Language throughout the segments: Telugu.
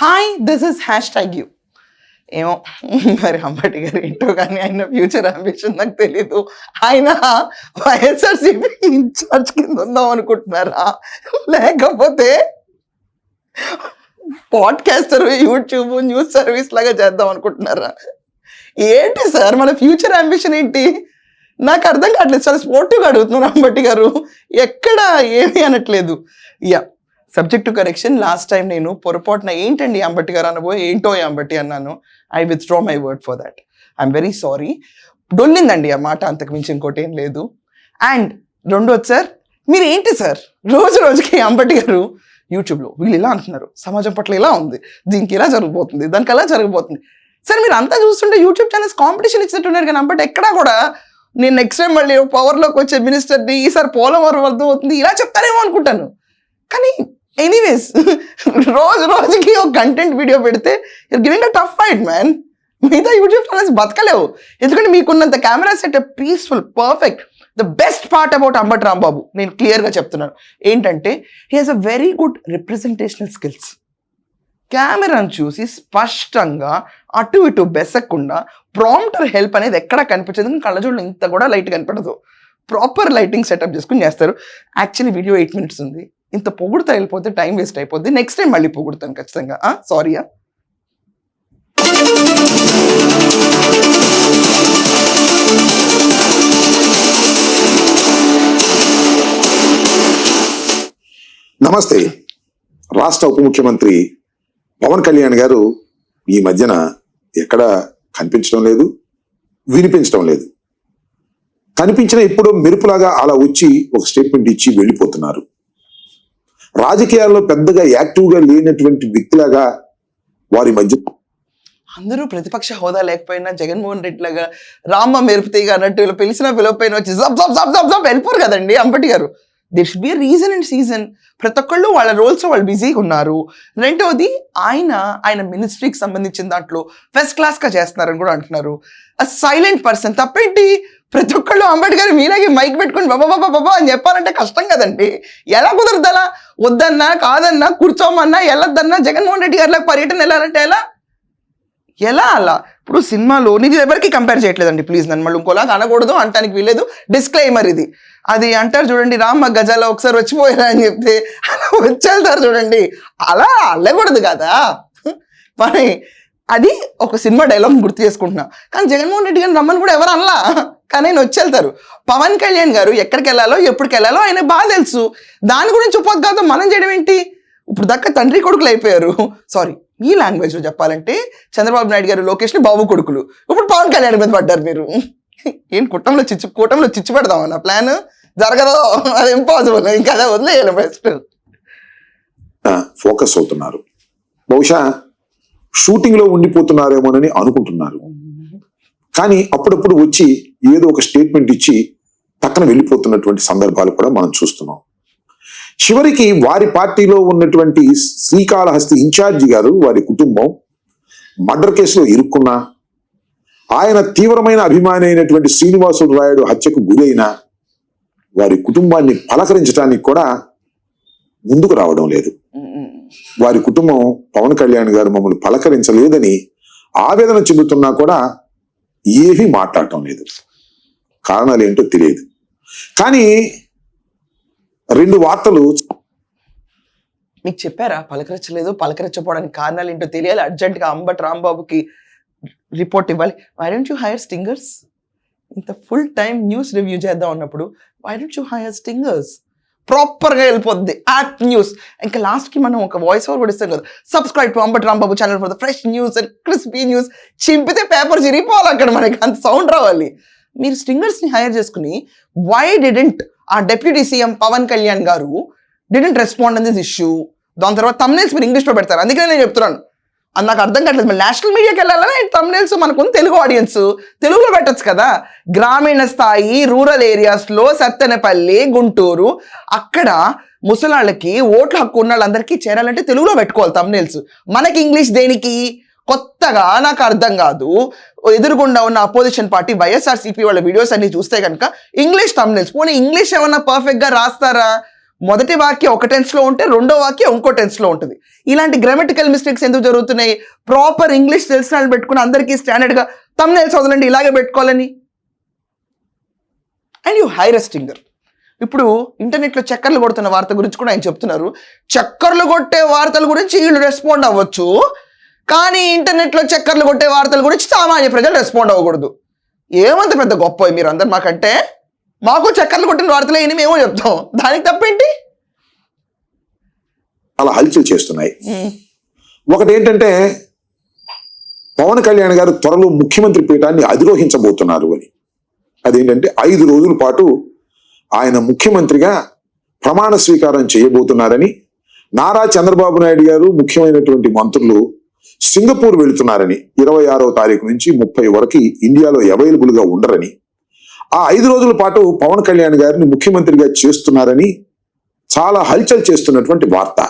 Hi this is hashtag you ఏమో మరి అంబటి గారు ఏంటో కానీ ఆయన ఫ్యూచర్ అంబిషన్ నాకు తెలీదు. ఆయన వైఎస్ఆర్సీపీ ఇన్ఛార్జ్ కింద ఉందాం అనుకుంటున్నారా? లేకపోతే పాడ్కాస్టర్ యూట్యూబ్ న్యూస్ సర్వీస్ లాగా చేద్దాం అనుకుంటున్నారా? ఏంటి సార్ మన ఫ్యూచర్ అంబిషన్ ఏంటి? నాకు అర్థం కావట్లేదు. చాలా స్పోర్టివ్గా అడుగుతున్నారు అంబటి గారు. ఎక్కడ ఏమీ అనట్లేదు. Yeah subject to correction last time నేను పొరపాటున ఏంటండి అంబటి గారు అనబోయి ఏంటో అంబట్టి అంబటి అన్నాను. I withdraw my word for that I'm very sorry డొల్లిందండి ఆ మాట అంతకు మించి ఇంకోటి ఏం లేదు. అండ్ రెండోది సార్ మీరు ఏంటి సార్ రోజు రోజుకి అంబటి గారు యూట్యూబ్లో వీళ్ళు ఇలా అంటున్నారు. సమాజం పట్ల ఇలా ఉంది. దీనికి ఇలా జరిగిపోతుంది దానికి అలా జరిగిపోతుంది సార్ మీరు అంతా చూస్తుంటే యూట్యూబ్ ఛానల్స్ కాంపిటీషన్ ఇచ్చినట్టున్నారు కానీ అంబటి ఎక్కడా కూడా నేను నెక్స్ట్ టైం మళ్ళీ పవర్లోకి వచ్చే మినిస్టర్ని ఈసారి పోలవరం అర్థం అవుతుంది. ఇలా చెప్తారేమో అనుకుంటాను. కానీ ఎనీవేస్ రోజు రోజుకి ఒక కంటెంట్ వీడియో పెడితే you're giving a tough fight man మిగతా యూట్యూబ్ ఛానల్స్ బతకలేవు. ఎందుకంటే మీకున్నంత camera set peaceful perfect the best part about Ambati Rambabu నేను క్లియర్గా చెప్తున్నాను. ఏంటంటే he has a very good representational skills కెమెరాను చూసి స్పష్టంగా అటు ఇటు బెసకుండా ప్రాంప్టర్ హెల్ప్ అనేది ఎక్కడ కనిపించదు. కళ్ళజోళ్ళు ఇంత కూడా లైట్ కనపడదు. ప్రాపర్ లైటింగ్ సెటప్ చేసుకుని చేస్తారు. యాక్చువల్లీ వీడియో ఎయిట్ మినిట్స్ ఉంది. ఇంత పొగుడుతా వెళ్ళిపోతే టైం వేస్ట్ అయిపోద్ది. నెక్స్ట్ టైం మళ్ళీ పొగుడుతాను ఖచ్చితంగా. సారీయా నమస్తే. రాష్ట్ర ఉప ముఖ్యమంత్రి పవన్ కళ్యాణ్ గారు ఈ మధ్యన ఎక్కడ కనిపించడం లేదు వినిపించడం లేదు. కనిపించిన ఇప్పుడు మెరుపులాగా అలా వచ్చి ఒక స్టేట్మెంట్ ఇచ్చి వెళ్ళిపోతున్నారు. రాజకీయాల్లో పెద్దగా యాక్టివ్గా లేనటువంటి వ్యక్తిలాగా వారి మధ్య అందరూ ప్రతిపక్ష హోదా లేకపోయినా జగన్మోహన్ రెడ్డి లాగా రామ్మ మెరుపుతీగా అన్నట్టు ఇలా పిలిచినా పిలవపోయినా వచ్చి జబ్ జబ్ జబ్ జబ్ జబ్ వెళ్ళిపోరు కదండి Ambati garu. There should be reason and season ప్రతి ఒక్కళ్ళు వాళ్ళ రోల్స్ వాళ్ళు బిజీగా ఉన్నారు. రెండవది ఆయన ఆయన మినిస్ట్రీకి సంబంధించిన దాంట్లో ఫస్ట్ క్లాస్గా చేస్తున్నారని కూడా అంటున్నారు. ఆ సైలెంట్ పర్సన్ తప్పేంటి? ప్రతి ఒక్కళ్ళు అంబేద్కర్ మీలాగే మైక్ పెట్టుకుని బాబా బాబా బాబా అని చెప్పాలంటే కష్టం కదండి. ఎలా కుదరదలా? వద్దన్నా కాదన్నా కూర్చోమన్నా వెళ్ళొద్దన్నా జగన్మోహన్ రెడ్డి గారిలో పర్యటన వెళ్ళాలంటే ఎలా? ఎలా అలా? ఇప్పుడు సినిమాలో నీకు ఎవరికి కంపేర్ చేయట్లేదండి. ప్లీజ్ నన్ను మళ్ళీ ఇంకోలాగా అనకూడదు అంటానికి వీలేదు డిస్క్లైమర్ ఇది. అది అంటారు చూడండి రామ్మ గజాల ఒకసారి వచ్చిపోయారా అని చెప్తే అలా వచ్చేళ్తారు చూడండి. అలా అల్లకూడదు కదా. మరి అది ఒక సినిమా డైలాగ్ గుర్తు చేసుకుంటున్నా. కానీ జగన్మోహన్ రెడ్డి గారిని రమ్మని కూడా ఎవరు అనలా. కానీ ఆయన వచ్చేళ్తారు. పవన్ కళ్యాణ్ గారు ఎక్కడికి వెళ్ళాలో ఎప్పటికి వెళ్ళాలో ఆయన బాగా తెలుసు. దాని గురించి ఉపద్ఘాతం మనం చేయడం ఏంటి? ఇప్పుడు దాకా తండ్రి కొడుకులు అయిపోయారు. సారీ ఈ లాంగ్వేజ్లో చెప్పాలంటే చంద్రబాబు నాయుడు గారు లోకేష్ని బాబు కొడుకులు. ఇప్పుడు పవన్ కళ్యాణ్ మీద పడ్డారు మీరు. ఏం కుటుంబంలో చిచ్చు కూటంలో చిచ్చు పెడదాం నా ప్లాన్ జరగదు. అది ఇంపాసిబుల్ ఇంకా అదే వదిలేయాలి బెస్ట్ ఫోకస్ అవుతున్నారు. బహుశా షూటింగ్లో ఉండిపోతున్నారేమోనని అనుకుంటున్నారు. కానీ అప్పుడప్పుడు వచ్చి ఏదో ఒక స్టేట్మెంట్ ఇచ్చి పక్కన వెళ్ళిపోతున్నటువంటి సందర్భాలు కూడా మనం చూస్తున్నాం. చివరికి వారి పార్టీలో ఉన్నటువంటి శ్రీకాళహస్తి ఇన్ఛార్జి గారు వారి కుటుంబం మర్డర్ కేసులో ఇరుక్కున్నా ఆయన తీవ్రమైన అభిమాని అయినటువంటి శ్రీనివాసుడు రాయుడు హత్యకు గురైన వారి కుటుంబాన్ని పలకరించడానికి కూడా ముందుకు రావడం లేదు. వారి కుటుంబం పవన్ కళ్యాణ్ గారు మమ్మల్ని పలకరించలేదని ఆవేదన చెందుతున్నా కూడా ఏమీ మాట్లాడటం లేదు. కారణాలు ఏంటో తెలియదు. కానీ రెండు వార్తలు మీకు చెప్పారా? పలకరించలేదు పలకరించకపోవడానికి కారణాలు ఏంటో తెలియాలి. అర్జెంట్గా అంబట్ రాంబాబుకి రిపోర్ట్ ఇవ్వాలి. Why don't you hire stingers ఇంత ఫుల్ టైం న్యూస్ రివ్యూ చేద్దాం అన్నప్పుడు why don't you hire stingers ప్రాపర్గా వెళ్ళిపోద్ది. యాప్ న్యూస్ ఇంకా లాస్ట్కి మనం ఒక వాయిస్ ఓవర్ కూడా ఇస్తాం కదా. Subscribe to Ambati Rambabu channel for the fresh news and crispy news చింపితే paper చిరిగిపోవాలి అక్కడ మనకి. అంత సౌండ్ రావాలి. మీరు స్టింగర్స్ని హైర్ చేసుకుని why didn't uh deputy CM Pawan Kalyan garu didn't respond on this issue దాని తర్వాత తమ్నేల్స్ మీరు ఇంగ్లీష్లో పెడతారు. అందుకనే నేను చెప్తున్నాను. అది నాకు అర్థం కావట్లేదు. మరి నేషనల్ మీడియాకి వెళ్ళాలనే? తమ్నేల్స్ మనకు తెలుగు ఆడియన్స్. తెలుగులో పెట్టచ్చు కదా. గ్రామీణ స్థాయి రూరల్ ఏరియాస్లో సత్తెనపల్లి గుంటూరు అక్కడ ముసలాళ్ళకి ఓట్ల హక్కు ఉన్న వాళ్ళందరికీ చేరాలంటే తెలుగులో పెట్టుకోవాలి తమ్నేల్స్ మనకి ఇంగ్లీష్ దేనికి? కొత్తగా నాకు అర్థం కాదు. ఎదురుగుండా ఉన్న అపోజిషన్ పార్టీ వైఎస్ఆర్సీపీ వాళ్ళ వీడియోస్ అన్ని చూస్తే కనుక ఇంగ్లీష్ తమ్నేల్స్ పోనీ ఇంగ్లీష్ ఏమన్నా పర్ఫెక్ట్గా రాస్తారా? మొదటి వాక్యం ఒక టెన్స్లో ఉంటే రెండో వాక్యం ఇంకో టెన్స్లో ఉంటుంది. ఇలాంటి గ్రామటికల్ మిస్టేక్స్ ఎందుకు జరుగుతున్నాయి? ప్రాపర్ ఇంగ్లీష్ తెలిసిన వాళ్ళు పెట్టుకుని అందరికీ స్టాండర్డ్గా గా తమ్నేల్స్ వదలండి ఇలాగే పెట్టుకోవాలని. అండ్ యూ హైరెస్టింగర్ ఇప్పుడు ఇంటర్నెట్లో చక్కర్లు కొడుతున్న వార్త గురించి కూడా ఆయన చెప్తున్నారు. చక్కర్లు కొట్టే వార్తల గురించి వీళ్ళు రెస్పాండ్ అవ్వచ్చు. కానీ ఇంటర్నెట్లో చక్కర్లు కొట్టే వార్తల గురించి సామాన్య ప్రజలు రెస్పాండ్ అవ్వకూడదు. ఏమంత పెద్ద గొప్ప మీరు అందరు మాకంటే? మాకు చక్కర్లు కొట్టిన వార్తలే అని మేము చెప్తాం. దానికి తప్పేంటి? అలా హల్చల్ చేస్తున్నాయి. ఒకటి ఏంటంటే పవన్ కళ్యాణ్ గారు త్వరలో ముఖ్యమంత్రి పీఠాన్ని అధిరోహించబోతున్నారు అని. అదేంటంటే ఐదు రోజుల పాటు ఆయన ముఖ్యమంత్రిగా ప్రమాణ స్వీకారం చేయబోతున్నారని నారా చంద్రబాబు నాయుడు గారు ముఖ్యమైనటువంటి మంత్రులు సింగపూర్ వెళుతున్నారని ఇరవై ఆరో తారీఖు నుంచి ముప్పై వరకు ఇండియాలో అవైలబుల్గా ఉండరని ఆ ఐదు రోజుల పాటు పవన్ కళ్యాణ్ గారిని ముఖ్యమంత్రిగా చేస్తున్నారని చాలా హల్చల్ చేస్తున్నటువంటి వార్త.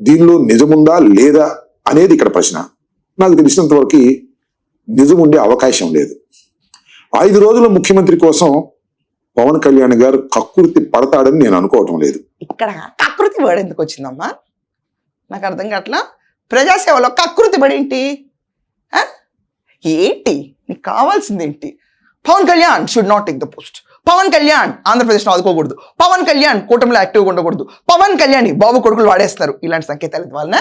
దీనిలో నిజముందా లేదా అనేది ఇక్కడ ప్రశ్న. నాకు తెలిసినంత వరకు నిజం ఉండే అవకాశం లేదు. ఐదు రోజుల ముఖ్యమంత్రి కోసం పవన్ కళ్యాణ్ గారు కక్కుర్తి పడతాడని నేను అనుకోవటం లేదు. ఇక్కడ కకృతి పడి ఎందుకు వచ్చిందమ్మా? నాకు అర్థం కావట్లా? ప్రజాసేవలో కకృతి పడి ఏంటి? ఏంటి? నీకు కావాల్సింది ఏంటి? Pawan Kalyan should not take the post Pawan Kalyan ఆంధ్రప్రదేశ్లో ఆదుకోకూడదు. పవన్ కళ్యాణ్ కూటమిలో యాక్టివ్గా ఉండకూడదు. పవన్ కళ్యాణ్ బాబు కొడుకులు వాడేస్తారు ఇలాంటి సంకేతాలు వలన.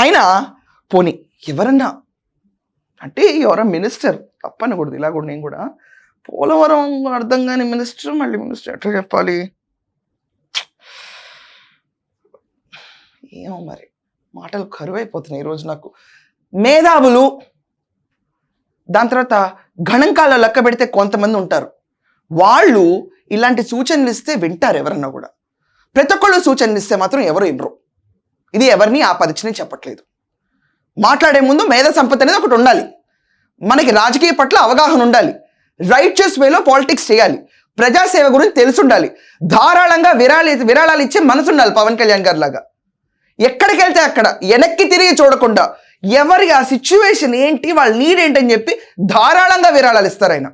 అయినా పోనీ ఎవరన్నా అంటే ఎవరో మినిస్టర్ తప్పనకూడదు. ఇలా కూడా నేను కూడా పోలవరం అర్థం కాని మినిస్టర్ మళ్ళీ మినిస్టర్ ఎట్లా చెప్పాలి? ఏమో మరి. మాటలు కరువైపోతున్నాయి ఈరోజు నాకు. మేధావులు దాని తర్వాత గణంకాల లెక్క పెడితే కొంతమంది ఉంటారు. వాళ్ళు ఇలాంటి సూచనలు ఇస్తే వింటారు ఎవరన్నా కూడా. ప్రతి ఒక్కళ్ళు సూచనలు ఇస్తే మాత్రం ఎవరు ఇవ్వరు ఇది ఎవరిని ఆపదించని చెప్పట్లేదు. మాట్లాడే ముందు మేధ సంపత్తి అనేది ఒకటి ఉండాలి. మనకి రాజకీయ పట్ల అవగాహన ఉండాలి. రైట్చెస్ వేలో పాలిటిక్స్ చేయాలి. ప్రజాసేవ గురించి తెలిసి ఉండాలి ధారాళంగా విరాళి విరాళాలు ఇచ్చే మనసు ఉండాలి పవన్ కళ్యాణ్ గారి లాగా ఎక్కడికి వెళ్తే అక్కడ వెనక్కి తిరిగి చూడకుండా ఎవరి ఆ సిచ్యువేషన్ ఏంటి వాళ్ళ నీడ్ ఏంటని చెప్పి ధారాళంగా విరాళాలు ఇస్తారు ఆయన.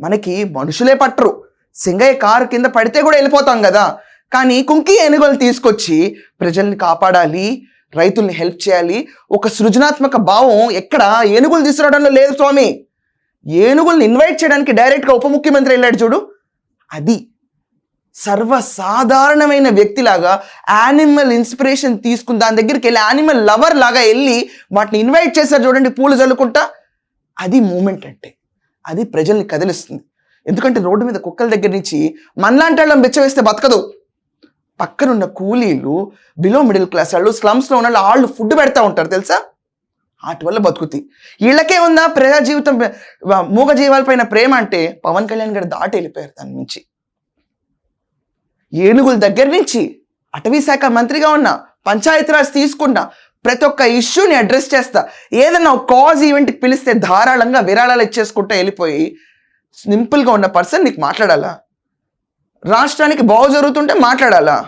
మనకి మనుషులే పట్టరు. సింగయ్య కారు కింద పడితే కూడా వెళ్ళిపోతాం కదా. కానీ కుంకి ఏనుగులు తీసుకొచ్చి ప్రజల్ని కాపాడాలి రైతుల్ని హెల్ప్ చేయాలి. ఒక సృజనాత్మక భావం ఎక్కడ ఏనుగులు తీసుకురావడంలో లేదు స్వామి. ఏనుగుల్ని ఇన్వైట్ చేయడానికి డైరెక్ట్గా ఉప ముఖ్యమంత్రి వెళ్ళాడు చూడు. అది. సర్వసాధారణమైన వ్యక్తిలాగా యానిమల్ ఇన్స్పిరేషన్ తీసుకుని దాని దగ్గరికి వెళ్ళి యానిమల్ లవర్ లాగా వెళ్ళి వాటిని ఇన్వైట్ చేశారు చూడండి పూలు చల్లుకుంటా అది మూమెంట్ అంటే. అది ప్రజల్ని కదిలిస్తుంది. ఎందుకంటే రోడ్డు మీద కుక్కల దగ్గర నుంచి మనలాంటి వాళ్ళని బెచ్చవేస్తే బతకదు. పక్కనున్న కూలీలు బిలో మిడిల్ క్లాస్ వాళ్ళు స్లమ్స్లో ఉన్న వాళ్ళు వాళ్ళు ఫుడ్ పెడతా ఉంటారు తెలుసా? వాటి వల్ల బతుకుతాయి. వీళ్ళకే ఉందా ప్రజా జీవితం మూగ జీవాలపైన ప్రేమ అంటే? పవన్ కళ్యాణ్ గారు దాటి వెళ్ళిపోయారు దాని నుంచి. ఏనుగుల దగ్గర నుంచి అటవీ శాఖ మంత్రిగా ఉన్న పంచాయతీరాజ్ తీసుకున్న ప్రతి ఒక్క ఇష్యూని అడ్రస్ చేస్తా. ఏదైనా కాజ్ ఈవెంట్కి పిలిస్తే ధారాళంగా విరాళాలు ఇచ్చేసుకుంటూ వెళ్ళిపోయి సింపుల్గా ఉన్న పర్సన్ నీకు మాట్లాడాలా? రాష్ట్రానికి బాగు జరుగుతుంటే మాట్లాడాలా?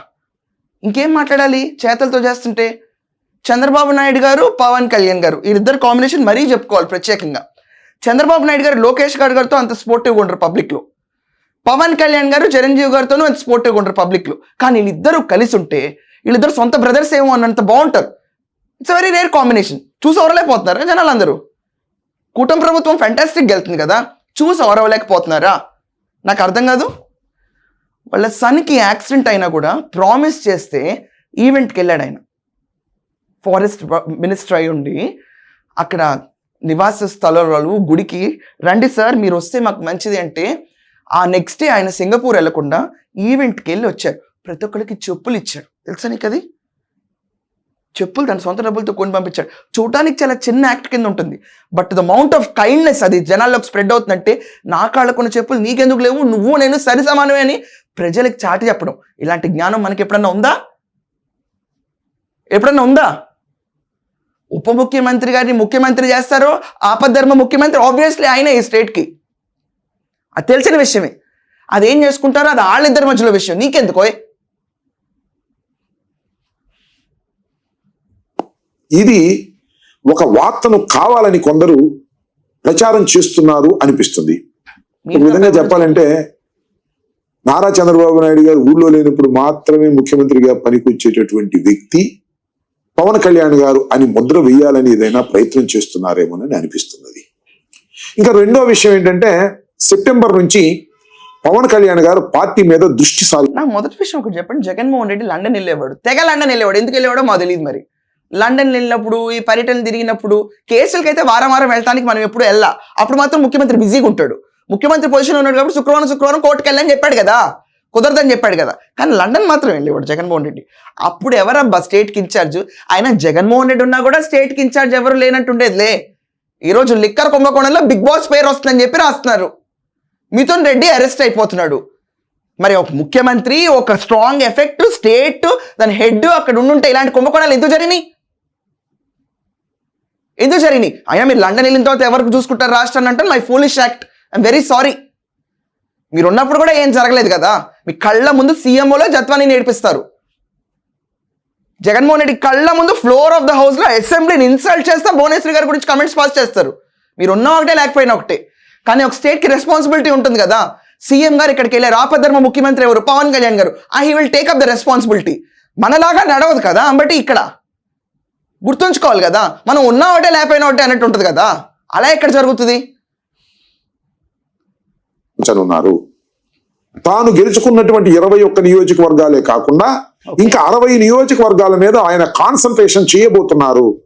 ఇంకేం మాట్లాడాలి? చేతలతో చేస్తుంటే? చంద్రబాబు నాయుడు గారు పవన్ కళ్యాణ్ గారు వీరిద్దరు కాంబినేషన్ మరీ చెప్పుకోవాలి ప్రత్యేకంగా. చంద్రబాబు నాయుడు గారు లోకేష్ గారు గారితో అంత స్పోర్టివ్గా ఉండరు పబ్లిక్లో పవన్ కళ్యాణ్ గారు చిరంజీవి గారితోనూ అంత సపోర్టివ్గా ఉంటారు పబ్లిక్లో కానీ వీళ్ళిద్దరూ కలిసి ఉంటే వీళ్ళిద్దరు సొంత బ్రదర్స్ ఏమో అన్నంత బాగుంటారు. ఇట్స్ వెరీ రేర్ కాంబినేషన్ చూసి ఓరలేకపోతున్నారు జనాలు అందరూ కూటమి ప్రభుత్వం ఫెంటాస్టిక్ వెళ్తుంది కదా. చూసి ఓరవలేకపోతున్నారా? నాకు అర్థం కాదు. వాళ్ళ సన్కి యాక్సిడెంట్ అయినా కూడా ప్రామిస్ చేస్తే ఈవెంట్కి వెళ్ళాడు ఆయన. ఫారెస్ట్ మినిస్టర్ అయి ఉండి అక్కడ నివాస స్థలాలు గుడికి రండి సార్ మీరు వస్తే మాకు మంచిది అంటే ఆ నెక్స్ట్ డే ఆయన సింగపూర్ వెళ్ళకుండా ఈవెంట్కి వెళ్ళి వచ్చారు ప్రతి ఒక్కరికి చెప్పులు ఇచ్చాడు. తెలుసా నీకు అది? చెప్పులు తన సొంత డబ్బులతో కొని పంపించాడు. చూడటానికి చాలా చిన్న యాక్ట్ కింద ఉంటుంది. But the amount of kindness అది జనాల్లోకి స్ప్రెడ్ అవుతుందంటే నా కాళ్ళకున్న చెప్పులు నీకెందుకు లేవు? నువ్వు నేను సరి సమానమే అని ప్రజలకు చాటి చెప్పడం. ఇలాంటి జ్ఞానం మనకి ఎప్పుడన్నా ఉందా? ఎప్పుడన్నా ఉందా? ఉప ముఖ్యమంత్రి గారిని ముఖ్యమంత్రి చేస్తారో ఆపద్ధర్మ ముఖ్యమంత్రి ఆబ్వియస్లీ ఆయన ఈ స్టేట్కి అది తెలిసిన విషయమే. అదేం చేసుకుంటారో అది వాళ్ళిద్దరి మధ్యలో విషయం. నీకెందుకో ఇది ఒక వార్తను కావాలని కొందరు ప్రచారం చేస్తున్నారు అనిపిస్తుంది. ఒక విధంగా చెప్పాలంటే నారా చంద్రబాబు నాయుడు గారు ఊళ్ళో లేనప్పుడు మాత్రమే ముఖ్యమంత్రిగా పనికొచ్చేటటువంటి వ్యక్తి పవన్ కళ్యాణ్ గారు అని ముద్ర వేయాలని ఏదైనా ప్రయత్నం చేస్తున్నారేమోనని అనిపిస్తున్నది. ఇంకా రెండో విషయం ఏంటంటే సెప్టెంబర్ నుంచి పవన్ కళ్యాణ్ గారు పార్టీ మీద దృష్టి సారి నాకు మొదటి విషయం ఒకటి చెప్పండి. జగన్మోహన్ రెడ్డి లండన్ వెళ్ళేవాడు. తెగ లండన్ వెళ్ళేవాడు. ఎందుకు వెళ్ళేవాడో మాకు తెలియదు మరి. లండన్ వెళ్ళినప్పుడు ఈ పర్యటన తిరిగినప్పుడు కేసులకైతే వారం వారం వెళ్ళడానికి మనం ఎప్పుడు వెళ్ళా. అప్పుడు మాత్రం ముఖ్యమంత్రి బిజీగా ఉంటాడు. ముఖ్యమంత్రి పొజిషన్ ఉన్నాడు కాబట్టి శుక్రవారం శుక్రవారం కోర్టుకు వెళ్ళని చెప్పాడు కదా. కుదరదని చెప్పాడు కదా. కానీ లండన్ మాత్రం వెళ్ళేవాడు జగన్మోహన్ రెడ్డి. అప్పుడు ఎవరబ్బా స్టేట్కి ఇన్ఛార్జ్? ఆయన జగన్మోహన్ రెడ్డి ఉన్నా కూడా స్టేట్కి ఇన్ఛార్జ్ ఎవరు లేనట్టుండేదిలే. ఈరోజు లిక్కర్ కుంభకోణంలో బిగ్ బాస్ పేరు వస్తుందని చెప్పి రాస్తున్నారు. మిథున్ రెడ్డి అరెస్ట్ అయిపోతున్నాడు. మరి ఒక ముఖ్యమంత్రి ఒక స్ట్రాంగ్ ఎఫెక్ట్ స్టేట్ దాని హెడ్ అక్కడ ఉండుంటే ఇలాంటి కుంభకోణాలు ఎందుకు జరిగినాయి? ఎందుకు జరిగినాయి? అయ్యా మీరు లండన్ వెళ్ళిన తర్వాత ఎవరికి చూసుకుంటారు రాష్ట్రాన్ని అంటే my foolish act I'm very sorry మీరు ఉన్నప్పుడు కూడా ఏం జరగలేదు కదా? మీ కళ్ళ ముందు సీఎంఓలో జత్వాన్ని నేర్పిస్తారు. జగన్మోహన్ రెడ్డి కళ్ళ ముందు ఫ్లోర్ ఆఫ్ ద హౌస్లో అసెంబ్లీని ఇన్సల్ట్ చేస్తా భువనేశ్వరి గారి గురించి కమెంట్స్ పాస్ చేస్తారు. మీరు ఉన్న ఒకటే లేకపోయినా ఒకటే. కానీ ఒక స్టేట్కి రెస్పాన్సిబిలిటీ ఉంటుంది కదా. సీఎం గారు ఇక్కడికి వెళ్ళారు. ఆపధర్మ ముఖ్యమంత్రి ఎవరు? Pawan Kalyan garu. Uh he will take up the responsibility మనలాగా నడవదు కదా అంబట్టి ఇక్కడ. గుర్తుంచుకోవాలి కదా. మనం ఉన్న ఒకటే లేకపోయినా ఒకటే అన్నట్టు ఉంటుంది కదా. అలా ఎక్కడ జరుగుతుంది? ఉన్నారు తాను గెలుచుకున్నటువంటి ఇరవై ఒక్క నియోజకవర్గాలే కాకుండా ఇంకా అరవై నియోజకవర్గాల మీద ఆయన కాన్సన్ట్రేషన్ చేయబోతున్నారు.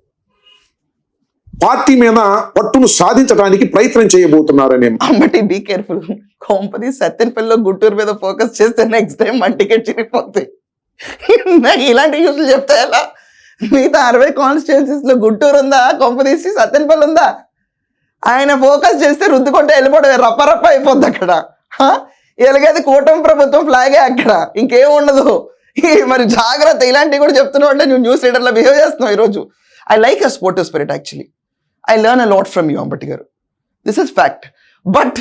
పార్టీ మీద పట్టును సాధించడానికి ప్రయత్నం చేయబోతున్నారనే. అంబటి బీ కేర్ఫుల్ కోంపది సత్యనపల్లిలో గుంటూరు మీద ఫోకస్ చేస్తే నెక్స్ట్ టైం మన టికెట్ చిరిగిపోతాయి. నాకు ఇలాంటి న్యూస్లు చెప్తా ఎలా? మిగతా అరవై కాన్స్టిట్యున్సీస్లో గుంటూరు ఉందా? కొంపదీసి సత్యనపల్లి ఉందా? ఆయన ఫోకస్ చేస్తే రుద్దుకుంటే వెళ్ళిపోవడం రప్ప రప్ప అయిపోద్ది అక్కడ. ఎలాగైతే కూటమి ప్రభుత్వం ఫ్లాగే అక్కడ. ఇంకేం ఉండదు. మరి జాగ్రత్త ఇలాంటివి కూడా చెప్తున్నావు అంటే నువ్వు న్యూస్ రీడర్లో బిహేవ్ చేస్తున్నావు ఈరోజు. I like a sportive spirit actually I learn a lot from you Ambati garu. This is fact but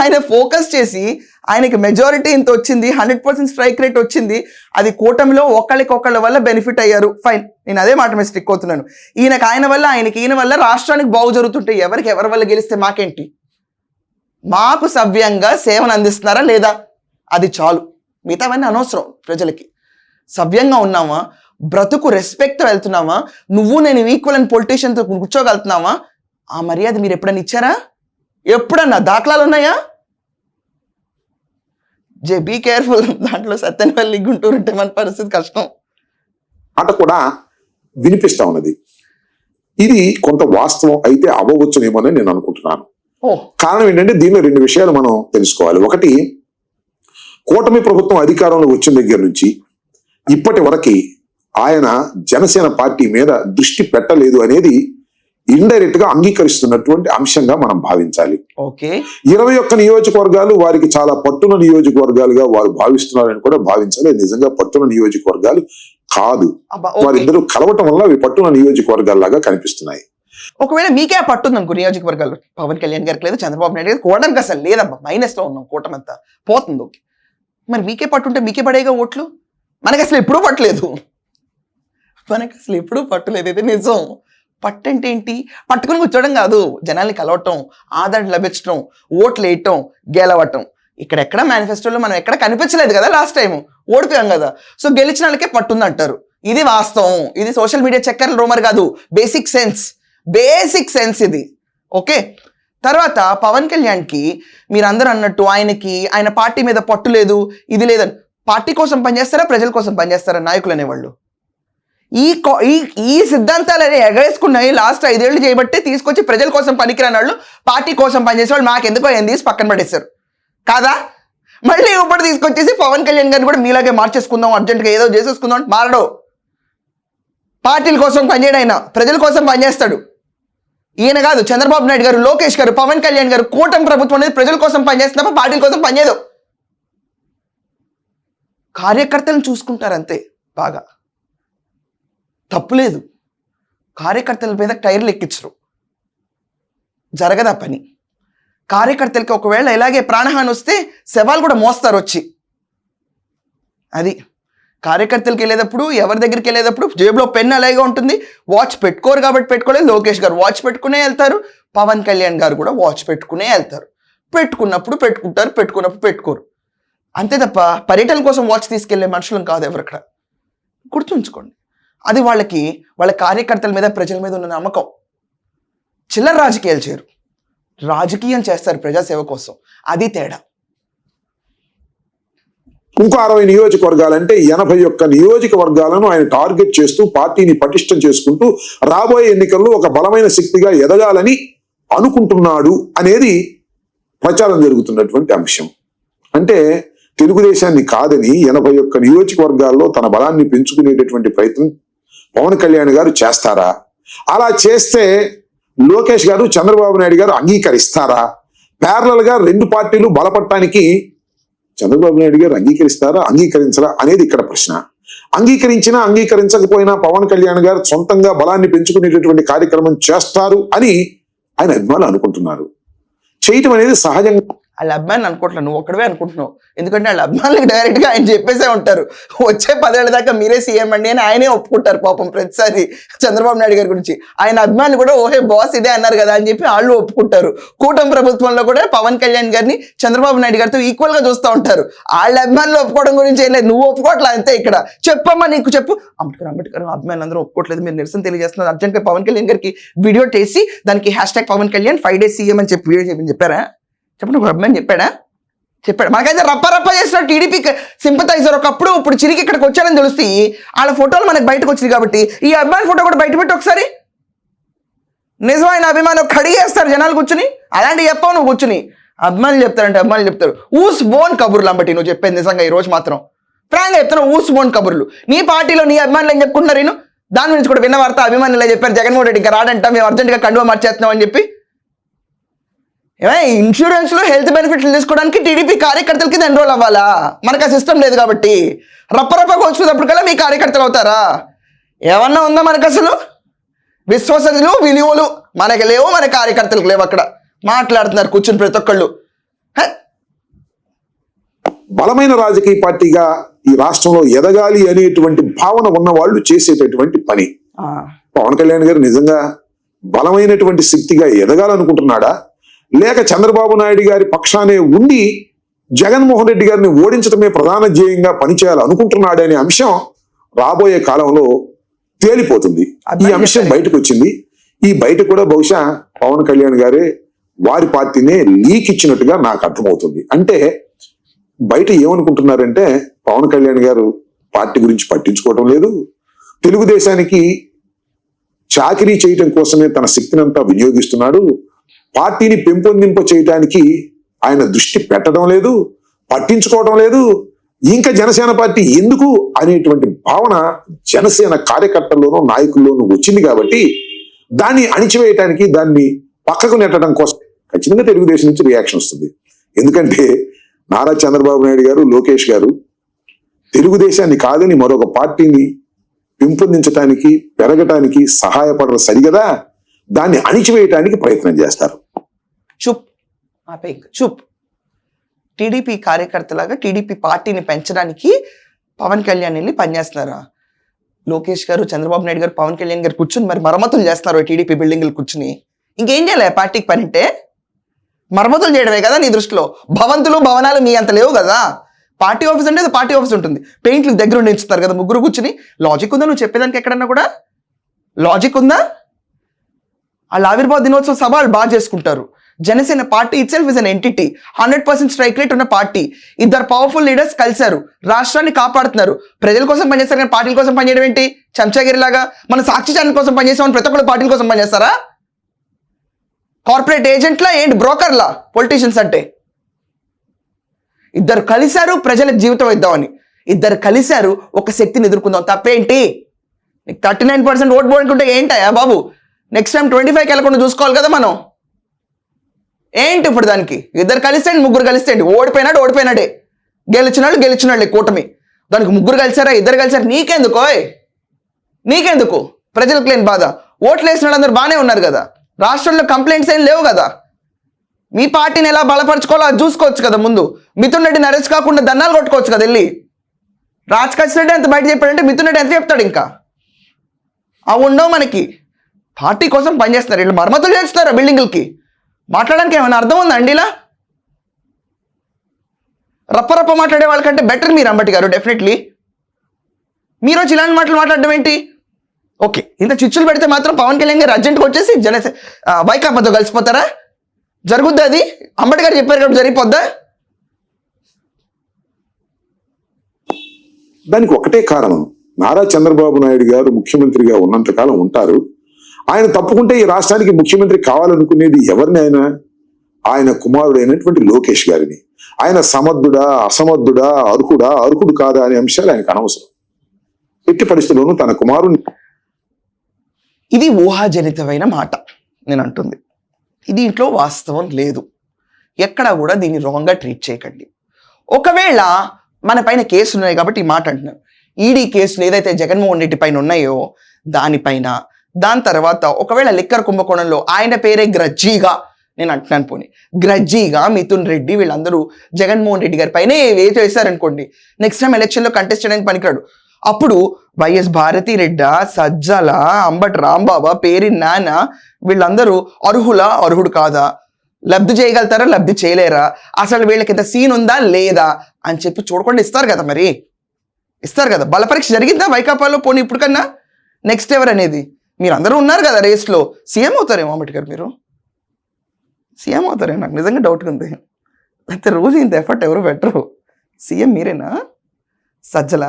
ఆయన ఫోకస్ చేసి ఆయనకి మెజారిటీ ఇంత వచ్చింది హండ్రెడ్ పర్సెంట్ స్ట్రైక్ రేట్ వచ్చింది. అది కూటమిలో ఒకళ్ళకొకళ్ళ వల్ల బెనిఫిట్ అయ్యారు. ఫైన్ నేను అదే మాట మీద స్టిక్ అవుతున్నాను. ఈయనకి ఆయన వల్ల ఆయనకి ఈయన వల్ల రాష్ట్రానికి బాగు జరుగుతుంటే ఎవరికి ఎవరి వల్ల గెలిస్తే మాకేంటి? మాకు సవ్యంగా సేవను అందిస్తున్నారా లేదా? అది చాలు. మిగతావన్నీ అనవసరం ప్రజలకి. సవ్యంగా ఉన్నామా? బ్రతుకు రెస్పెక్ట్ వెళ్తున్నామా నువ్వు నేను ఈక్వల్ అండ్ పొలిటీషియన్తో కూర్చోగలుగుతున్నావా? ఆ మర్యాద మీరు ఎప్పుడన్నా ఇచ్చారా? ఎప్పుడన్నా? దాఖలాలు ఉన్నాయా? జే బీ కేర్ఫుల్ దాంట్లో సత్యనపల్లి గుంటూరు ఉంటే మన పరిస్థితి కష్టం. మాట కూడా వినిపిస్తా ఉన్నది. ఇది కొంత వాస్తవం అయితే అవ్వవచ్చునేమోనని నేను అనుకుంటున్నాను. ఓ. కారణం ఏంటంటే దీనిలో రెండు విషయాలు మనం తెలుసుకోవాలి. ఒకటి కూటమి ప్రభుత్వం అధికారంలో వచ్చిన దగ్గర నుంచి ఇప్పటి వరకు ఆయన జనసేన పార్టీ మీద దృష్టి పెట్టలేదు అనేది ఇండైరెక్ట్గా అంగీకరిస్తున్నటువంటి అంశంగా మనం భావించాలి. ఓకే. ఇరవై ఒక్క నియోజకవర్గాలు వారికి చాలా పట్టున నియోజకవర్గాలుగా వారు భావిస్తున్నారని కూడా భావించాలి నిజంగా పట్టున నియోజకవర్గాలు కాదు. వారిద్దరూ కలవటం వల్ల అవి పట్టున నియోజకవర్గాల్లాగా కనిపిస్తున్నాయి. ఒకవేళ మీకే పట్టుంది అనుకో నియోజకవర్గాల్లో పవన్ కళ్యాణ్ గారికి లేదు చంద్రబాబు నాయుడు గారికి కూడడానికి అసలు లేదబ్బా మైనస్లో ఉన్నాం కూటమంతా పోతుంది. ఓకే. మరి మీకే పట్టుంటే మీకే పడేగా ఓట్లు? మనకి అసలు ఎప్పుడూ పట్టలేదు. మనకి అసలు ఎప్పుడూ పట్టులేదు. ఇది నిజం. పట్టు అంటే ఏంటి పట్టుకుని కూర్చోవడం కాదు. జనాల్ని కలవటం ఆదరణ లభించడం ఓట్లు వేయటం గెలవటం ఇక్కడెక్కడ మేనిఫెస్టోలో మనం ఎక్కడ కనిపించలేదు కదా లాస్ట్ టైం ఓడిపోయాం కదా. సో గెలిచిన వాళ్ళకే పట్టుంది అంటారు ఇది వాస్తవం. ఇది సోషల్ మీడియా చక్కర్ల రూమర్ కాదు. బేసిక్ సెన్స్ బేసిక్ సెన్స్ ఇది. ఓకే తర్వాత పవన్ కళ్యాణ్కి మీరు అందరూ అన్నట్టు ఆయనకి ఆయన పార్టీ మీద పట్టు లేదు ఇది లేదని. పార్టీ కోసం పనిచేస్తారా? ప్రజల కోసం పనిచేస్తారా? నాయకులు అనేవాళ్ళు. ఈ కో- ఈ ఈ సిద్ధాంతాలని ఎగరేసుకున్నాయి. లాస్ట్ ఐదేళ్ళు చేయబట్టి తీసుకొచ్చి ప్రజల కోసం పనికిరాని వాళ్ళు పార్టీ కోసం పనిచేసే వాళ్ళు మాకు ఎందుకో ఏం తీసి పక్కన పడేశారు? కాదా? మళ్ళీ ఇప్పుడు తీసుకొచ్చేసి పవన్ కళ్యాణ్ గారిని కూడా మీలాగే మార్చేసుకుందాం అర్జెంట్గా ఏదో చేసేసుకుందాం మారడు. పార్టీల కోసం పనిచేయడు ఆయన ప్రజల కోసం పనిచేస్తాడు. ఈయన కాదు చంద్రబాబు నాయుడు గారు లోకేష్ గారు పవన్ కళ్యాణ్ గారు కూటమి ప్రభుత్వం అనేది ప్రజల కోసం పనిచేస్తున్నప్ప పార్టీల కోసం పనిచేయదు. కార్యకర్తలను చూసుకుంటారు అంతే బాగా. తప్పులేదు. కార్యకర్తల మీద టైర్లు ఎక్కించరు. జరగదా పని. కార్యకర్తలకి ఒకవేళ ఇలాగే ప్రాణహాని వస్తే శవాలు కూడా మోస్తారు వచ్చి. అది కార్యకర్తలకి వెళ్ళేటప్పుడు ఎవరి దగ్గరికి వెళ్ళేటప్పుడు జేబులో పెన్ అలాగే ఉంటుంది. వాచ్ పెట్టుకోరు కాబట్టి పెట్టుకోలేదు. లోకేష్ గారు వాచ్ పెట్టుకునే వెళ్తారు. పవన్ కళ్యాణ్ గారు కూడా వాచ్ పెట్టుకునే వెళ్తారు. పెట్టుకున్నప్పుడు పెట్టుకుంటారు పెట్టుకున్నప్పుడు పెట్టుకోరు. అంతే తప్ప పర్యటన కోసం వాచ్ తీసుకెళ్ళే మనుషులం కాదు ఎవరు అక్కడ గుర్తుంచుకోండి. అది వాళ్ళకి వాళ్ళ కార్యకర్తల మీద ప్రజల మీద ఉన్న నమ్మకం. చిల్లర రాజకీయాలు చేయరు. రాజకీయం చేస్తారు ప్రజాసేవ కోసం. అది తేడా. ఇంకో అరవై నియోజకవర్గాలంటే ఎనభై ఒక్క నియోజకవర్గాలను ఆయన టార్గెట్ చేస్తూ పార్టీని పటిష్టం చేసుకుంటూ రాబోయే ఎన్నికల్లో ఒక బలమైన శక్తిగా ఎదగాలని అనుకుంటున్నాడు అనేది ప్రచారం జరుగుతున్నటువంటి అంశం. అంటే తెలుగుదేశాన్ని కాదని ఎనభై ఒక్క నియోజకవర్గాల్లో తన బలాన్ని పెంచుకునేటటువంటి ప్రయత్నం పవన్ కళ్యాణ్ గారు చేస్తారా? అలా చేస్తే లోకేష్ గారు చంద్రబాబు నాయుడు గారు అంగీకరిస్తారా? ప్యారలల్గా రెండు పార్టీలు బలపడటానికి చంద్రబాబు నాయుడు గారు అంగీకరిస్తారా అంగీకరించరా అనేది ఇక్కడ ప్రశ్న. అంగీకరించినా అంగీకరించకపోయినా పవన్ కళ్యాణ్ గారు సొంతంగా బలాన్ని పెంచుకునేటటువంటి కార్యక్రమం చేస్తారు అని ఆయన అభిమానులు అనుకుంటున్నారు. చేయటం అనేది సహజంగా వాళ్ళ అభిమానులు అనుకుంటున్నాను నువ్వు ఒక్కడవే అనుకుంటున్నావు. ఎందుకంటే వాళ్ళ అభిమానులకు డైరెక్ట్గా ఆయన చెప్పేసే ఉంటారు. వచ్చే పదేళ్ళ దాకా మీరే సీఎం అండి అని ఆయనే ఒప్పుకుంటారు పాపం ప్రతిసారి చంద్రబాబు నాయుడు గారి గురించి. ఆయన అభిమానులు కూడా ఓహే బాస్ ఇదే అన్నారు కదా అని చెప్పి వాళ్ళు ఒప్పుకుంటారు. కూటమి ప్రభుత్వంలో కూడా పవన్ కళ్యాణ్ గారిని చంద్రబాబు నాయుడు గారితో ఈక్వల్గా చూస్తూ ఉంటారు. వాళ్ళ అభిమానులు ఒప్పుకోవడం గురించి ఏం లేదు. నువ్వు ఒప్పుకోవట్లే అంతే ఇక్కడ. చెప్పమ్మా నీకు చెప్పు. అంబేద్కర్ అంబేద్కర్ అభిమానులు అందరూ ఒప్పుకోవట్లేదు. మీరు నిరసన తెలియజేస్తున్నారు. అర్జెంట్గా పవన్ కళ్యాణ్ గారికి వీడియో చేసి దానికి hashtag Pawan Kalyan five days CM అని చెప్పి వీడియో చెప్పి చెప్పారా? చెప్పండి ఒక చెప్పాడా? చెప్పాడు? మనకైతే రప్ప రప్ప చేసిన టీడీపీ సింపతైజర్ ఒకప్పుడు ఇప్పుడు చిరికి ఇక్కడికి వచ్చాడని తెలిసి వాళ్ళ ఫోటోలు మనకి బయటకు వచ్చింది కాబట్టి ఈ అభిమాని ఫోటో కూడా బయట పెట్టి ఒకసారి. నిజమైన అభిమానం కడిగేస్తారు జనాలు కూర్చుని. అలాంటి చెప్పావు నువ్వు కూర్చుని. అభిమానులు చెప్తారంటే అభిమానులు చెప్తారు. ఊస్ బోన్ కబుర్లు అంబటి నువ్వు చెప్పేది నిజంగా ఈ రోజు మాత్రం. ఫ్రాంక్గా చెప్తాను ఊస్ బోన్ కబుర్లు. నీ పార్టీలో నీ అభిమానులు ఏం చెప్పుకుంటున్నారు నేను దాని గురించి కూడా విన్న వార్త అభిమానులు ఇలా చెప్పారు. జగన్మోహన్ రెడ్డి ఇంకా రాడంట మేము అర్జెంట్గా కండువా మార్చేస్తున్నాం అని చెప్పి. ఏమైనా ఇన్సూరెన్స్లో హెల్త్ బెనిఫిట్లు తీసుకోవడానికి టీడీపీ కార్యకర్తలకి ఎన్రోల్ అవ్వాలా? మనకు ఆ సిస్టమ్ లేదు కాబట్టి. రప్పరప్పగా వచ్చేటప్పటికల్లా మీ కార్యకర్తలు అవుతారా? ఏమన్నా ఉందా మనకు అసలు? విశ్వసనీయులు విలువలు మనకి లేవు మన కార్యకర్తలకు లేవు అక్కడ. మాట్లాడుతున్నారు కూర్చుని ప్రతి ఒక్కళ్ళు? బలమైన రాజకీయ పార్టీగా ఈ రాష్ట్రంలో ఎదగాలి అనేటువంటి భావన ఉన్న వాళ్ళు చేసేటటువంటి పని. పవన్ కళ్యాణ్ గారు నిజంగా బలమైనటువంటి శక్తిగా ఎదగాలనుకుంటున్నాడా? లేక చంద్రబాబు నాయుడు గారి పక్షానే ఉండి జగన్మోహన్ రెడ్డి గారిని ఓడించడమే ప్రధాన ధ్యేయంగా పనిచేయాలనుకుంటున్నాడు అనే అంశం రాబోయే కాలంలో తేలిపోతుంది. ఈ అంశం బయటకు వచ్చింది ఈ బయట కూడా బహుశా పవన్ కళ్యాణ్ గారే వారి పార్టీనే లీక్ ఇచ్చినట్టుగా నాకు అర్థమవుతుంది. అంటే బయట ఏమనుకుంటున్నారంటే పవన్ కళ్యాణ్ గారు పార్టీ గురించి పట్టించుకోవటం లేదు. తెలుగుదేశానికి చాకరీ చేయటం కోసమే తన శక్తినంతా వినియోగిస్తున్నాడు. పార్టీని పెంపొందింప చేయటానికి ఆయన దృష్టి పెట్టడం లేదు పట్టించుకోవడం లేదు. ఇంకా జనసేన పార్టీ ఎందుకు అనేటువంటి భావన జనసేన కార్యకర్తల్లోనూ నాయకుల్లోనూ వచ్చింది కాబట్టి దాన్ని అణిచివేయటానికి దాన్ని పక్కకు నెట్టడం కోసం ఖచ్చితంగా తెలుగుదేశం నుంచి రియాక్షన్ వస్తుంది. ఎందుకంటే నారా చంద్రబాబు నాయుడు గారు లోకేష్ గారు తెలుగుదేశాన్ని కాదని మరొక పార్టీని పెంపొందించటానికి పెరగటానికి సహాయపడరు సరిగదా? దాన్ని అణిచివేయటానికి ప్రయత్నం చేస్తారు. చూప్. ఆపే ఇంక, టీడీపీ కార్యకర్తలాగా టీడీపీ పార్టీని పెంచడానికి పవన్ కళ్యాణ్ వెళ్ళి పనిచేస్తున్నారా? లోకేష్ గారు చంద్రబాబు నాయుడు గారు పవన్ కళ్యాణ్ గారు కూర్చుని మరి మరమ్మతులు చేస్తున్నారు టీడీపీ బిల్డింగ్లు కూర్చుని. ఇంకేం చేయాలి పార్టీకి పని అంటే? మరమ్మతులు చేయడమే కదా నీ దృష్టిలో? భవంతులు భవనాలు మీ అంత లేవు కదా. పార్టీ ఆఫీస్ అంటే పార్టీ ఆఫీస్ ఉంటుంది. పెయింట్లు దగ్గర ఉండి ఇస్తారు కదా ముగ్గురు కూర్చుని. లాజిక్ ఉందా నువ్వు చెప్పేదానికి ఎక్కడన్నా కూడా? లాజిక్ ఉందా? వాళ్ళ ఆవిర్భావ దినోత్సవ సభ వాళ్ళు బాగా చేసుకుంటారు. Janasena party itself is an entity hundred percent strike rate ఉన్న పార్టీ. ఇద్దరు పవర్ఫుల్ లీడర్స్ కలిశారు. రాష్ట్రాన్ని కాపాడుతున్నారు. ప్రజల కోసం పనిచేస్తారు కానీ పార్టీల కోసం పనిచేయడం ఏంటి? చెంచాగిరి లాగా మన సాక్షి ఛానల్ కోసం పనిచేసామని ప్రతి ఒక్కరు పార్టీల కోసం పనిచేస్తారా? కార్పొరేట్ ఏజెంట్లా ఏంటి? బ్రోకర్లా పొలిటీషియన్స్ అంటే. ఇద్దరు కలిశారు ప్రజలకు జీవితం ఇద్దామని ఇద్దరు కలిశారు ఒక శక్తిని ఎదుర్కొందాం. తప్పేంటి? నీకు థర్టీ నైన్ పర్సెంట్ ఓట్ పోయింటుంటే ఏంటయ్యా బాబు? నెక్స్ట్ టైం ట్వంటీ ఫైవ్కి వెళ్ళకుండా చూసుకోవాలి కదా మనం. ఏంటి ఇప్పుడు దానికి? ఇద్దరు కలిస్తే ముగ్గురు కలిస్తే ఓడిపోయినాడు ఓడిపోయినాడే. గెలిచినాడు గెలిచినాడు కూటమి. దానికి ముగ్గురు కలిసారా ఇద్దరు కలిసారు? నీకెందుకో నీకెందుకు? ప్రజలకు లేని బాధ. ఓట్లు వేసిన వాళ్ళందరూ బాగానే ఉన్నారు కదా. రాష్ట్రంలో కంప్లైంట్స్ ఏం లేవు కదా. మీ పార్టీని ఎలా బలపరచుకోవాలో అది చూసుకోవచ్చు కదా ముందు. మిథున్ రెడ్డిని అరెస్ట్ కాకుండా దన్నాలు కొట్టుకోవచ్చు కదా వెళ్ళి. రాజ్ రెడ్డి ఎంత బయట చెప్పాడంటే మిథున్ రెడ్డి ఎంత చెప్తాడు ఇంకా? అవి ఉండవు మనకి. పార్టీ కోసం పనిచేస్తున్నారు. వీళ్ళు మరమ్మతులు చేస్తున్నారు బిల్డింగులకి. మాట్లాడడానికి ఏమైనా అర్థం ఉందా అండి ఇలా? రప్పరప్ప మాట్లాడే వాళ్ళకంటే బెటర్ మీరు అంబటి గారు డెఫినెట్లీ మీరు వచ్చి ఇలాంటి మాటలు మాట్లాడడం ఏంటి? ఓకే ఇంత చిచ్చులు పెడితే మాత్రం పవన్ కళ్యాణ్ గారు అర్జెంట్గా వచ్చేసి జన వైకాపాతో కలిసిపోతారా? జరుగుద్దా అది? అంబటి గారు చెప్పారు కాబట్టి జరిగిపోద్దా? దానికి ఒకటే కారణం. నారా చంద్రబాబు నాయుడు గారు ముఖ్యమంత్రిగా ఉన్నంతకాలం ఉంటారు. ఆయన తప్పుకుంటే ఈ రాష్ట్రానికి ముఖ్యమంత్రి కావాలనుకునేది ఎవరిని ఆయన? ఆయన కుమారుడైనటువంటి లోకేష్ గారిని. ఆయన సమర్థుడా అసమర్థుడా అర్హుడా అర్హుడు కాదా అనే అంశాలు ఆయనకు అనవసరం. ఎట్టి పరిస్థితుల్లోనూ తన కుమారుని ఇది ఊహాజనితమైన మాట నేను అంటుంది. దీంట్లో వాస్తవం లేదు. ఎక్కడా కూడా దీన్ని రాంగ్గా ట్రీట్ చేయకండి. ఒకవేళ మన పైన కేసులు ఉన్నాయి కాబట్టి ఈ మాట అంటున్నాను. ఈడీ కేసులు ఏదైతే జగన్మోహన్ రెడ్డి పైన ఉన్నాయో దానిపైన దాని తర్వాత ఒకవేళ లిక్కర్ కుంభకోణంలో ఆయన పేరే గ్రజ్జీగా నేను అంటున్నాను పోనీ గ్రజ్జీగా మిథున్ రెడ్డి వీళ్ళందరూ జగన్మోహన్ రెడ్డి గారి పైన ఏదో వేశారనుకోండి నెక్స్ట్ టైం ఎలక్షన్లో కంటెస్ట్ చేయడానికి పనికిరాడు. అప్పుడు వైఎస్ భారతి రెడ్డ సజ్జల అంబటి రాంబాబా పేరి నాన్న వీళ్ళందరూ అర్హులా అర్హుడు కాదా? లబ్ధి చేయగలుగుతారా లబ్ధి చేయలేరా? అసలు వీళ్ళకి ఇంత సీన్ ఉందా లేదా? అని చెప్పి చూడకుండా ఇస్తారు కదా మరి? ఇస్తారు కదా? బలపరీక్ష జరిగిందా వైకాపాలో పోనీ ఇప్పుడు కన్నా నెక్స్ట్ ఎవరు అనేది? మీరు అందరూ ఉన్నారు కదా రేస్లో సీఎం అవుతారేమో అంబేద్కర్ గారు మీరు? సీఎం అవుతారేమో? నాకు నిజంగా డౌట్గా ఉంది. అయితే రోజు ఇంత ఎఫర్ట్ ఎవరు పెట్టరు. సీఎం మీరేనా? సజ్జల?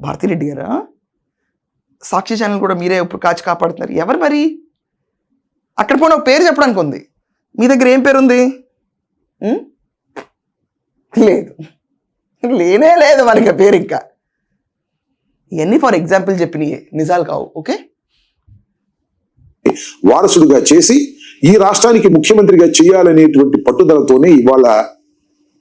భారతిరెడ్డి గారా? సాక్షి ఛానల్ కూడా మీరే ఇప్పుడు కాచి కాపాడుతున్నారు. ఎవరు మరి? అక్కడ పోనీ ఒక పేరు చెప్పడానికి ఉంది. మీ దగ్గర ఏం పేరు ఉంది? లేదు. లేనే లేదు మనకి పేరు ఇంకా. ఇవన్నీ ఫర్ ఎగ్జాంపుల్ చెప్పినవి నిజాలు కావు. ఓకే? వారసుడుగా చేసి ఈ రాష్ట్రానికి ముఖ్యమంత్రిగా చేయాలనేటువంటి పట్టుదలతోనే ఇవాళ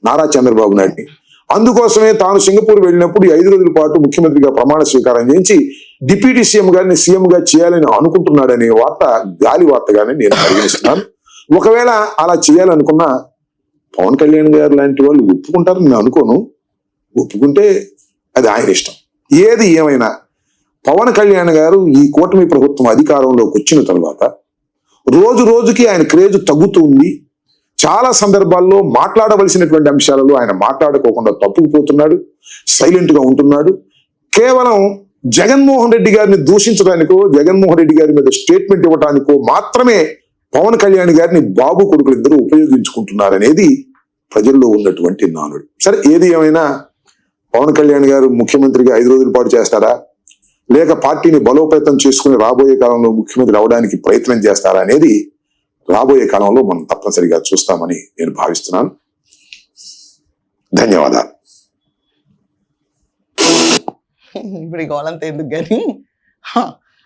నారా చంద్రబాబు నాయుడిని. అందుకోసమే తాను సింగపూర్ వెళ్ళినప్పుడు ఐదు రోజుల పాటు ముఖ్యమంత్రిగా ప్రమాణ స్వీకారం చేయించి డిప్యూటీ సీఎం గారిని సీఎం గా చేయాలని అనుకుంటున్నాడనే వార్త గాలి వార్తగానే నేను పరిగణిస్తున్నాను. ఒకవేళ అలా చేయాలనుకున్నా పవన్ కళ్యాణ్ గారు లాంటి వాళ్ళు ఒప్పుకుంటారని నేను అనుకోను. ఒప్పుకుంటే అది ఆయన ఇష్టం. ఏది ఏమైనా పవన్ కళ్యాణ్ గారు ఈ కూటమి ప్రభుత్వం అధికారంలోకి వచ్చిన తర్వాత రోజు రోజుకి ఆయన క్రేజ్ తగ్గుతుంది చాలా సందర్భాల్లో మాట్లాడవలసినటువంటి అంశాలలో ఆయన మాట్లాడుకోకుండా తప్పుకుపోతున్నాడు సైలెంట్గా ఉంటున్నాడు. కేవలం జగన్మోహన్ రెడ్డి గారిని దూషించడానికో జగన్మోహన్ రెడ్డి గారి మీద స్టేట్మెంట్ ఇవ్వడానికో మాత్రమే పవన్ కళ్యాణ్ గారిని బాబు కొడుకులు ఇద్దరు ఉపయోగించుకుంటున్నారనేది ప్రజల్లో ఉన్నటువంటి నానుడు. సరే ఏది ఏమైనా పవన్ కళ్యాణ్ గారు ముఖ్యమంత్రిగా ఐదు రోజుల పాటు చేస్తారా? లేక పార్టీని బలోపేతం చేసుకుని రాబోయే కాలంలో ముఖ్యమంత్రి అవడానికి ప్రయత్నం చేస్తారా అనేది రాబోయే కాలంలో మనం తప్పనిసరిగా చూస్తామని నేను భావిస్తున్నాను. ధన్యవాదాలు. ఇప్పుడు ఈ ఎందుకు కానీ?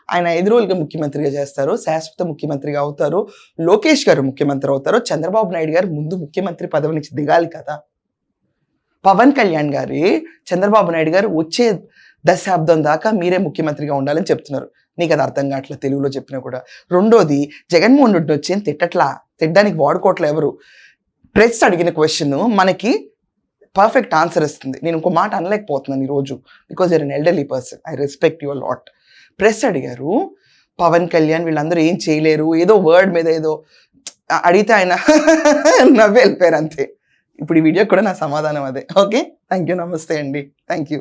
ఆయన ఐదు రోజులుగా ముఖ్యమంత్రిగా చేస్తారు శాశ్వత ముఖ్యమంత్రిగా అవుతారు లోకేష్ గారు ముఖ్యమంత్రి అవుతారు చంద్రబాబు నాయుడు గారు ముందు ముఖ్యమంత్రి పదవి నుంచి దిగాలి కదా? పవన్ కళ్యాణ్ గారి చంద్రబాబు నాయుడు గారు వచ్చే దశాబ్దం దాకా మీరే ముఖ్యమంత్రిగా ఉండాలని చెప్తున్నారు. నీకు అది అర్థం కావట్లే తెలుగులో చెప్పినా కూడా. రెండోది జగన్మోహన్ రెడ్డి వచ్చి తిట్టట్లా? తిట్టడానికి వాడుకోవట్లే ఎవరు? ప్రెస్ అడిగిన క్వశ్చన్ మనకి పర్ఫెక్ట్ ఆన్సర్ ఇస్తుంది. నేను ఇంకో మాట అనలేకపోతున్నాను ఈరోజు because you're an elderly person I respect your lot press అడిగారు. పవన్ కళ్యాణ్ వీళ్ళందరూ ఏం చేయలేరు? ఏదో వర్డ్ మీద ఏదో అడిగితే ఆయన నవ్వి వెళ్ళిపోయారు అంతే. ఇప్పుడు ఈ వీడియో కూడా నా సమాధానం అదే. ఓకే థ్యాంక్ యూ నమస్తే అండి. Thank you